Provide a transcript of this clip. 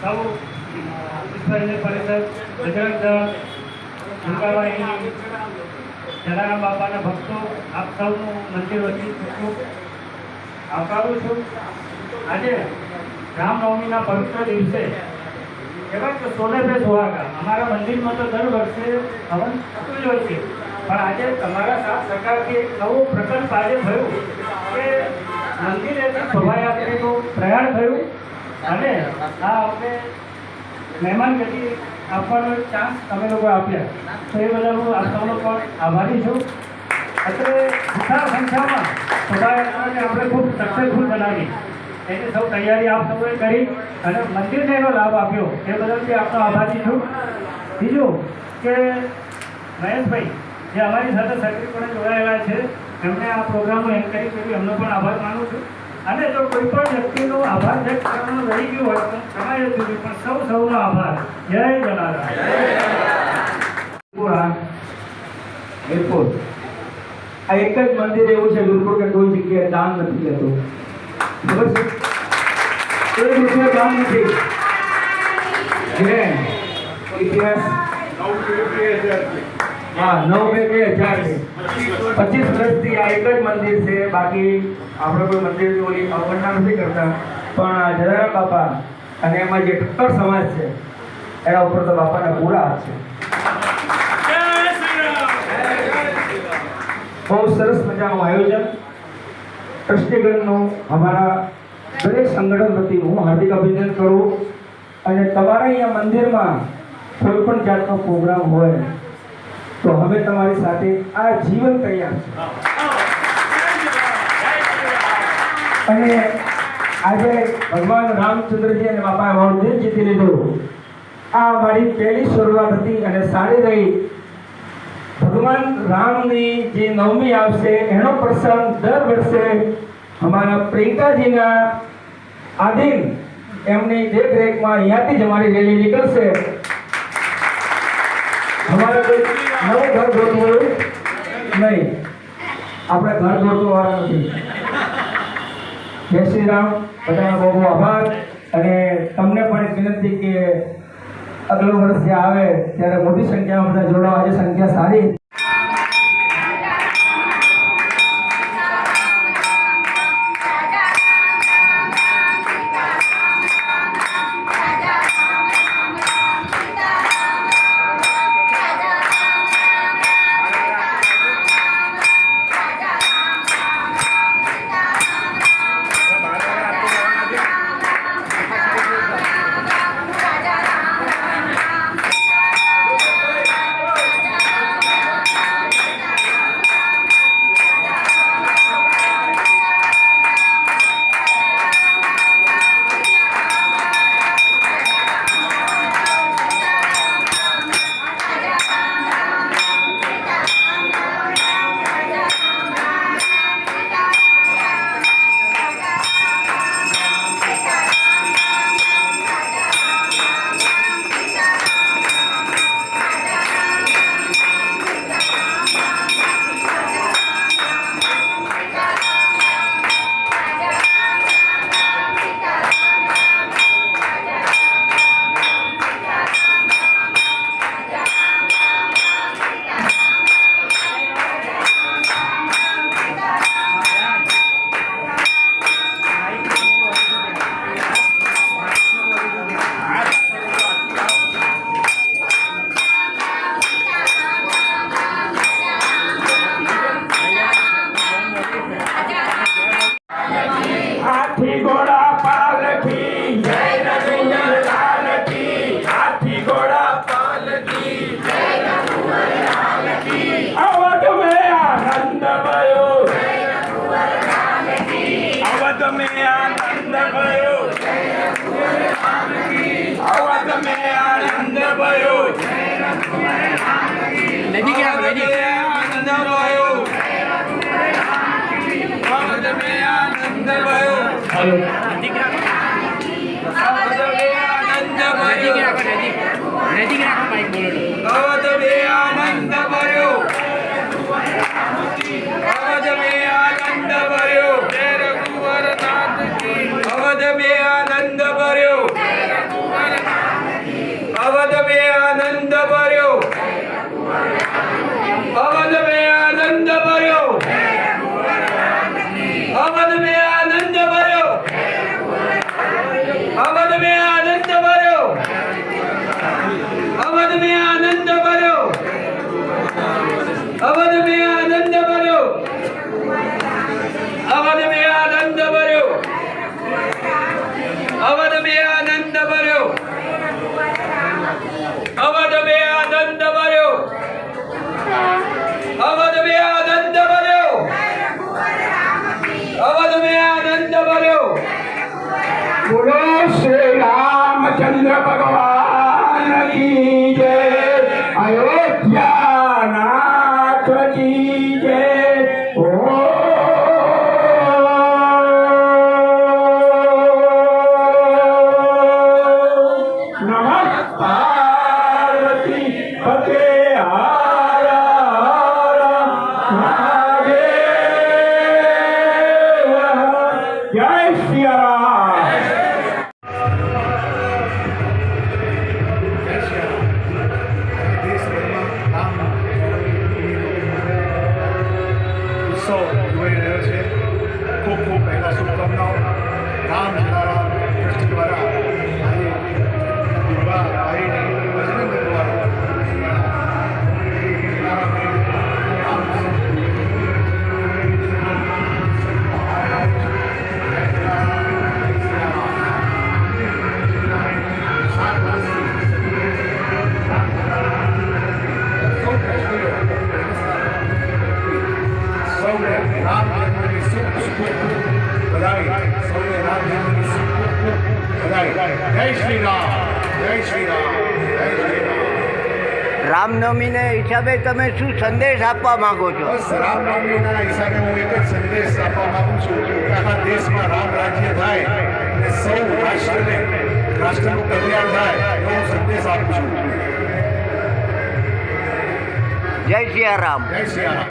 સૌ ઈશ્વરની પરિષદ બજરંગ દળ દુર્ગાબાઈની જલારામ બાપાના ભક્તો, આપ સૌનું મંદિર વતી ખૂબ આવકારું છું. આજે રામનવમીના પવિત્ર દિવસે કહેવાય કે સોલે પે સુહાગા અમારા મંદિરમાં તો દર વર્ષે હવન થતું જ હોય છે. પણ આજે તમારા સાથ સરકારથી એક નવો પ્રકલ્પ આજે થયું કે મંદિરેથી શોભાયાત્રીનું પ્રયાણ થયું. અને આ આપણે મહેમાન ગતિ આપવાનો ચાન્સ તમે લોકો આપ્યા. તો એ બધા હું આપ સૌનો પણ આભારી છું. અત્યારે મોટા સંખ્યામાં શોભાયાત્રાને આપણે ખૂબ સક્સેસફુલ બનાવી. એની સૌ તૈયારી આપ સૌએ કરી અને મંદિરને એનો લાભ આપ્યો. એ બદલ બી આપનો આભારી છું. બીજું કે મહેશભાઈ, જે અમારી સાથે સક્રિયપણે જોડાયેલા છે એમણે આ પ્રોગ્રામમાં એન્કરેજ કર્યું. એમનો પણ આભાર માનું છું. અને જો કોઈ પણ વ્યક્તિનો આભાર વ્યક્ત કરવાનો રહી ગયો હોય તો સમય સુધી પણ સૌ સૌનો આભાર. જય જલારામ. વીરપુર આ એક જ મંદિર એવું છે ગુરુકુળ કે કોઈ જગ્યાએ દાન નથી લેતું. ખબર છે? કોઈ રૂપિયા દાન નથી. જૈન ઇતિહાસ હા, નવ બે બે હજાર પચીસ વર્ષથી આ એક જ મંદિર છે, બાકી આપણે કોઈ મંદિરની ઓલી અવગણના નથી કરતા. પણ જલારામ બાપા અને એમાં જે ઠક્કર સમાજ છે, એના ઉપર તો બાપાના પૂરા હાથ છે. બહુ સરસ મજાનું આયોજન. ટ્રસ્ટીગણનું અમારા દરેક સંગઠન વતી હું હાર્દિક અભિનંદન કરું. અને તમારા અહીંયા મંદિરમાં કોઈ પણ જાતનો પ્રોગ્રામ હોય તો હવે તમારી સાથે આ જીવન તૈયાર અને આજે ભગવાન રામચંદ્રજી અને બાપા વળદેવ જીતી લીધું. આ મારી પહેલી શરૂઆત હતી અને સારી રહી. ભગવાન રામની જે નવમી આવશે એનો પ્રસંગ દર વર્ષે અમારા પ્રિયંકાજીના આધીન એમની દેખરેખમાં અહીંયાથી જ અમારી રેલી નીકળશે. અમારા કોઈ નવું ઘર ગોતવું નહીં. આપણે ઘર ગોતવા વાળા નથી. જય શ્રી રામ. બધાનો બહુ બહુ આભાર. અને તમને પણ એક વિનંતી કે અગલું વર્ષ જે આવે, ત્યારે મોટી સંખ્યામાં બધા જોડાવા. આજે સંખ્યા સારી. આનંદ ભયો નદી કે નદી આનંદ ભયો બોલો આનંદ ભયો Can you hear Galilea internacional. જય શ્રી રામ જય શ્રી રામ જય શ્રી રામ. રામનવમીને હિસાબે તમે શું સંદેશ આપવા માંગો છો? બસ રામનવમીના હિસાબે હું એક જ સંદેશ આપવા માંગુ છું કે આખા દેશમાં રામ રાજ્ય થાય અને સૌ રાષ્ટ્રને રાષ્ટ્રનું કલ્યાણ થાય એવો સંદેશ આપું છું. જય સિયા રામ જય શ્રી રામ